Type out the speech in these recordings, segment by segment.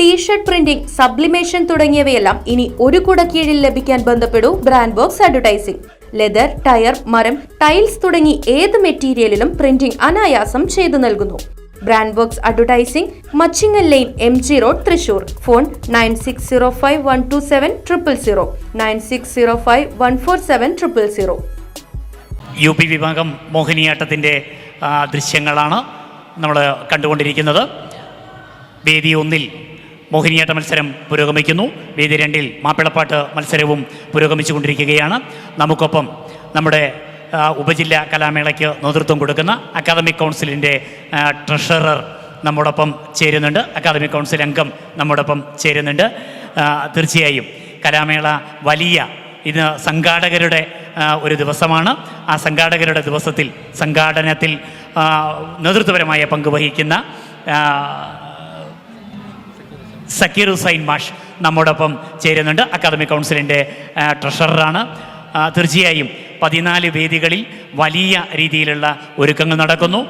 t shirt printing sublimation തുടങ്ങിയവയെല്ലാം ഇനി ഒരു കുട കീഴിൽ ലഭിക്കാൻ ബന്ധപ്പെടൂ Brand Box advertising leather tyre മരം ടൈൽസ് തുടങ്ങി ഏത് മെറ്റീരിയലിലും പ്രിന്റിംഗ് അനായാസം ചെയ്തു നൽകുന്നു. Brand Box advertising Machingal line M G road Thrissur. Phone nine six zero five one two seven triple zero nine six zero five one four seven triple zero U P വിഭാഗം മോഹിനിയാട്ടത്തിന്റെ ദൃശ്യങ്ങളാണ് നമ്മൾ കണ്ടുകൊണ്ടിരിക്കുന്നത്. വേദി ഒന്നിൽ മോഹിനിയാട്ട മത്സരം പുരോഗമിക്കുന്നു. വേദി രണ്ടിൽ മാപ്പിളപ്പാട്ട് മത്സരവും പുരോഗമിച്ചുകൊണ്ടിരിക്കുകയാണ്. നമുക്കൊപ്പം നമ്മുടെ ഉപജില്ല കലാമേളയ്ക്ക് നേതൃത്വം കൊടുക്കുന്ന അക്കാദമിക് കൗൺസിലിന്റെ ട്രഷറർ നമ്മോടൊപ്പം ചേരുന്നുണ്ട്. അക്കാദമിക് കൗൺസിൽ അംഗം നമ്മോടൊപ്പം ചേരുന്നുണ്ട്. തീർച്ചയായും കലാമേള വലിയ ഇത് സംഘാടകരുടെ ഒരു ദിവസമാണ്. ആ സംഘാടകരുടെ ദിവസത്തിൽ സംഘാടനത്തിൽ നേതൃത്വപരമായ പങ്ക് വഹിക്കുന്ന ആ, സക്കീർ ഹുസൈൻ മാഷ് നമ്മോടൊപ്പം ചേരുന്നുണ്ട്. അക്കാദമിക് കൗൺസിലിന്റെ ട്രഷററാണ്. തീർച്ചയായും പതിനാല് വേദികളിൽ വലിയ രീതിയിലുള്ള ഒരുക്കങ്ങൾ നടക്കുന്നു.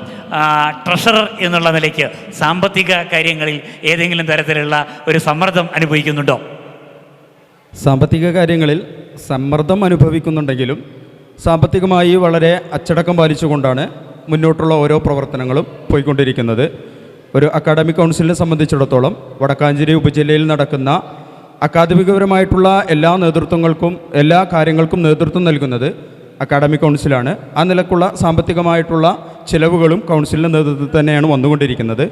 ട്രഷറർ എന്നുള്ള നിലയ്ക്ക് സാമ്പത്തിക കാര്യങ്ങളിൽ ഏതെങ്കിലും തരത്തിലുള്ള ഒരു സമ്മർദ്ദം അനുഭവിക്കുന്നുണ്ടോ? സാമ്പത്തിക കാര്യങ്ങളിൽ സമ്മർദ്ദം അനുഭവിക്കുന്നുണ്ടെങ്കിലും സാമ്പത്തികമായി വളരെ അച്ചടക്കം പാലിച്ചുകൊണ്ടാണ് മുന്നോട്ടുള്ള ഓരോ പ്രവർത്തനങ്ങളും പോയിക്കൊണ്ടിരിക്കുന്നത്. ഒരു അക്കാഡമിക് കൗൺസിലിനെ സംബന്ധിച്ചിടത്തോളം വടക്കാഞ്ചേരി ഉപജില്ലയിൽ നടക്കുന്ന അക്കാദമികപരമായിട്ടുള്ള എല്ലാ നേതൃത്വങ്ങൾക്കും എല്ലാ കാര്യങ്ങൾക്കും നേതൃത്വം നൽകുന്നത് അക്കാഡമിക് കൗൺസിലാണ്. ആ നിലക്കുള്ള സാമ്പത്തികമായിട്ടുള്ള ചിലവുകളും കൗൺസിലിന്റെ നേതൃത്വത്തിൽ തന്നെയാണ് വന്നുകൊണ്ടിരിക്കുന്നത്.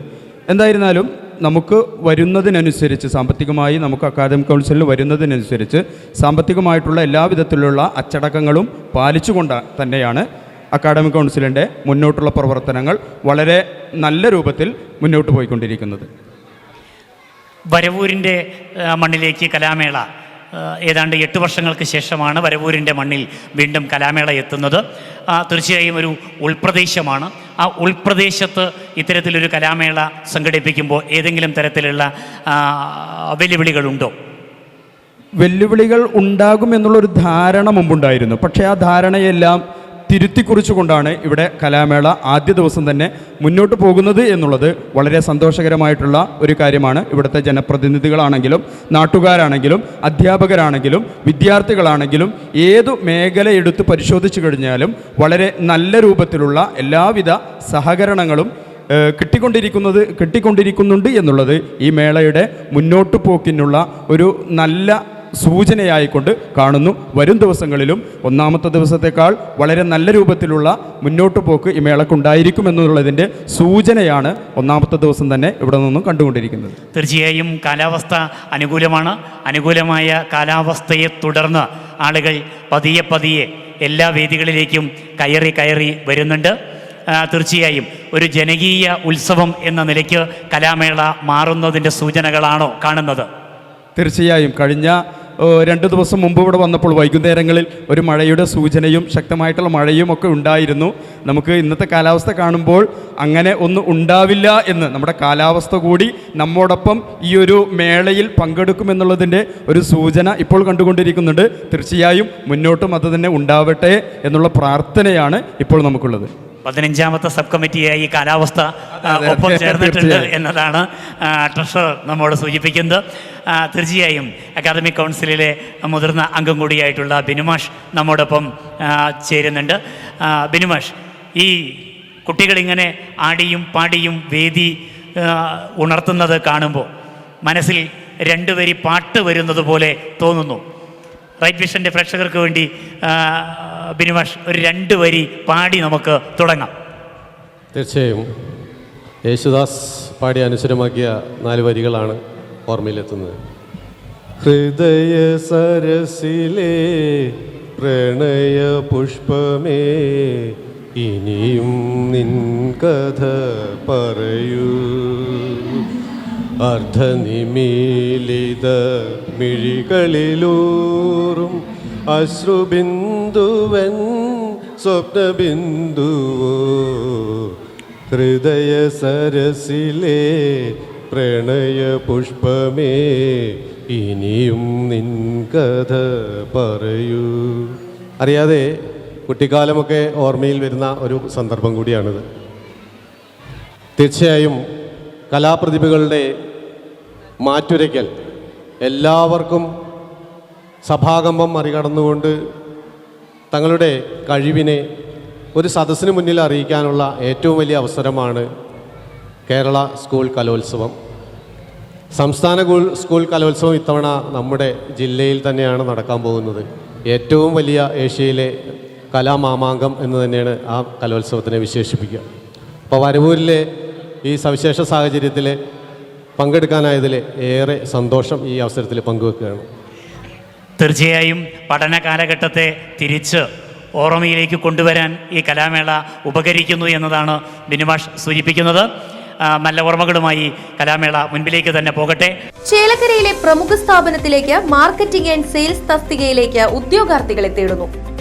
എന്തായിരുന്നാലും നമുക്ക് വരുന്നതിനനുസരിച്ച് സാമ്പത്തികമായി നമുക്ക് അക്കാദമിക് കൗൺസിലിൽ വരുന്നതിനനുസരിച്ച് സാമ്പത്തികമായിട്ടുള്ള എല്ലാവിധത്തിലുള്ള അച്ചടക്കങ്ങളും പാലിച്ചുകൊണ്ട് തന്നെയാണ് അക്കാദമിക് കൗൺസിലിന്റെ മുന്നോട്ടുള്ള പ്രവർത്തനങ്ങൾ വളരെ നല്ല രൂപത്തിൽ മുന്നോട്ട് പോയിക്കൊണ്ടിരിക്കുന്നത്. വരവൂരിന്റെ മണ്ണിലേക്ക് കലാമേള ഏതാണ്ട് എട്ട് വർഷങ്ങൾക്ക് ശേഷമാണ് വരവൂരിന്റെ മണ്ണിൽ വീണ്ടും കലാമേള എത്തുന്നത്. ആ, തീർച്ചയായും ഒരു ഉൾപ്രദേശമാണ്. ആ ഉൾപ്രദേശത്ത് ഇത്തരത്തിലൊരു കലാമേള സംഘടിപ്പിക്കുമ്പോൾ ഏതെങ്കിലും തരത്തിലുള്ള വെല്ലുവിളികളുണ്ടോ? വെല്ലുവിളികൾ ഉണ്ടാകും ഉണ്ടാകുമെന്നുള്ളൊരു ധാരണ മുമ്പുണ്ടായിരുന്നു. പക്ഷേ ആ ധാരണയെല്ലാം തിരുത്തിക്കുറിച്ചുകൊണ്ടാണ് ഇവിടെ കലാമേള ആദ്യ ദിവസം തന്നെ മുന്നോട്ട് പോകുന്നത് എന്നുള്ളത് വളരെ സന്തോഷകരമായിട്ടുള്ള ഒരു കാര്യമാണ്. ഇവിടുത്തെ ജനപ്രതിനിധികളാണെങ്കിലും നാട്ടുകാരാണെങ്കിലും അധ്യാപകരാണെങ്കിലും വിദ്യാർത്ഥികളാണെങ്കിലും ഏതു മേഖല എടുത്ത് പരിശോധിച്ചു കഴിഞ്ഞാലും വളരെ നല്ല രൂപത്തിലുള്ള എല്ലാവിധ സഹകരണങ്ങളും കിട്ടിക്കൊണ്ടിരിക്കുന്നത് കിട്ടിക്കൊണ്ടിരിക്കുന്നുണ്ട് എന്നുള്ളത് ഈ മേളയുടെ മുന്നോട്ട് പോക്കിനുള്ള ഒരു നല്ല സൂചനയായിക്കൊണ്ട് കാണുന്നു. വരും ദിവസങ്ങളിലും ഒന്നാമത്തെ ദിവസത്തേക്കാൾ വളരെ നല്ല രൂപത്തിലുള്ള മുന്നോട്ട് പോക്ക് ഈ മേളക്കുണ്ടായിരിക്കും എന്നുള്ളതിന്റെ സൂചനയാണ് ഒന്നാമത്തെ ദിവസം തന്നെ ഇവിടെ നിന്നും കണ്ടുകൊണ്ടിരിക്കുന്നത്. തീർച്ചയായും കാലാവസ്ഥ അനുകൂലമാണ്. അനുകൂലമായ കാലാവസ്ഥയെ തുടർന്ന് ആളുകൾ പതിയെ പതിയെ എല്ലാ വേദികളിലേക്കും കയറി കയറി വരുന്നുണ്ട്. തീർച്ചയായും ഒരു ജനകീയ ഉത്സവം എന്ന നിലയ്ക്ക് കലാമേള മാറുന്നതിന്റെ സൂചനകളാണോ കാണുന്നത്? തീർച്ചയായും കഴിഞ്ഞ രണ്ട് ദിവസം മുമ്പ് ഇവിടെ വന്നപ്പോൾ വൈകുന്നേരങ്ങളിൽ ഒരു മഴയുടെ സൂചനയും ശക്തമായിട്ടുള്ള മഴയും ഒക്കെ ഉണ്ടായിരുന്നു. നമുക്ക് ഇന്നത്തെ കാലാവസ്ഥ കാണുമ്പോൾ അങ്ങനെ ഒന്നും ഉണ്ടാവില്ല എന്ന് നമ്മുടെ കാലാവസ്ഥ കൂടി നമ്മോടൊപ്പം ഈ ഒരു മേളയിൽ പങ്കെടുക്കുമെന്നുള്ളതിന്റെ ഒരു സൂചന ഇപ്പോൾ കണ്ടുകൊണ്ടിരിക്കുന്നുണ്ട്. തീർച്ചയായും മുന്നോട്ടും അത് തന്നെ ഉണ്ടാവട്ടെ എന്നുള്ള പ്രാർത്ഥനയാണ് ഇപ്പോൾ നമുക്കുള്ളത്. പതിനഞ്ചാമത്തെ സബ് കമ്മിറ്റിയായി ഈ കാലാവസ്ഥ ഒപ്പം ചേർന്നിട്ടുണ്ട്. എന്നതാണ് ട്രഷറർ നമ്മോട് സൂചിപ്പിക്കുന്നത്. തീർച്ചയായും അക്കാദമിക് കൗൺസിലിലെ മുതിർന്ന അംഗം കൂടിയായിട്ടുള്ള ബിനുമാഷ് നമ്മോടൊപ്പം ചേരുന്നുണ്ട്. ബിനുമാഷ് ഈ കുട്ടികളിങ്ങനെ ആടിയും പാടിയും വേദി ഉണർത്തുന്നത് കാണുമ്പോൾ മനസ്സിൽ രണ്ടുവരി പാട്ട് വരുന്നത് പോലെ തോന്നുന്നു. റൈറ്റ് വിഷന്റെ പ്രേക്ഷകർക്ക് വേണ്ടി ബിനുമാഷ് ഒരു രണ്ട് വരി പാടി നമുക്ക് തുടങ്ങാം. തീർച്ചയായും. യേശുദാസ് പാടി അനുസരമാക്കിയ നാല് വരികളാണ് ഓർമ്മയിലെത്തുന്നത്. ഹൃദയ സരസിലെ പ്രണയ പുഷ്പമേ ഇനിയും നിൻ കഥ പറയൂ. അർദ്ധനിമീലിത മിഴികളിലൂറും അശ്രുബിന്ദുവൻ സ്വപ്നബിന്ദുവോ ഹൃദയ സരസിലെ പ്രണയ പുഷ്പമേ ഇനിയും നിൻ കഥ പറയൂ. അറിയാതെ കുട്ടിക്കാലമൊക്കെ ഓർമ്മയിൽ വരുന്ന ഒരു സന്ദർഭം കൂടിയാണിത്. തീർച്ചയായും കലാപ്രതിഭകളുടെ മാറ്റുരയ്ക്കൽ എല്ലാവർക്കും സഭാകമ്പം മറികടന്നുകൊണ്ട് തങ്ങളുടെ കഴിവിനെ ഒരു സദസ്സിന് മുന്നിൽ അറിയിക്കാനുള്ള ഏറ്റവും വലിയ അവസരമാണ് കേരള സ്കൂൾ കലോത്സവം. സംസ്ഥാന സ്കൂൾ കലോത്സവം ഇത്തവണ നമ്മുടെ ജില്ലയിൽ തന്നെയാണ് നടക്കാൻ പോകുന്നത്. ഏറ്റവും വലിയ ഏഷ്യയിലെ കലാമാമാങ്കം എന്ന് തന്നെയാണ് ആ കലോത്സവത്തിനെ വിശേഷിപ്പിക്കുക. അപ്പോൾ വരവൂരിലെ ഈ സവിശേഷ സാഹചര്യത്തിൽ പങ്കെടുക്കാനായതിൽ ഏറെ സന്തോഷം ഈ അവസരത്തിൽ പങ്കുവെക്കുകയാണ്. തീർച്ചയായും പഠന കാലഘട്ടത്തെ തിരിച്ച് ഓർമ്മയിലേക്ക് കൊണ്ടുവരാൻ ഈ കലാമേള ഉപകരിക്കുന്നു എന്നതാണ് ബിനുമാഷ് സൂചിപ്പിക്കുന്നത്. നല്ല ഓർമ്മകളുമായി കലാമേള മുൻപിലേക്ക് തന്നെ പോകട്ടെ. ചേലക്കരയിലെ പ്രമുഖ സ്ഥാപനത്തിലേക്ക് മാർക്കറ്റിംഗ് ആൻഡ് സെയിൽസ് തസ്തികയിലേക്ക് ഉദ്യോഗാർത്ഥികളെ തേടുന്നു.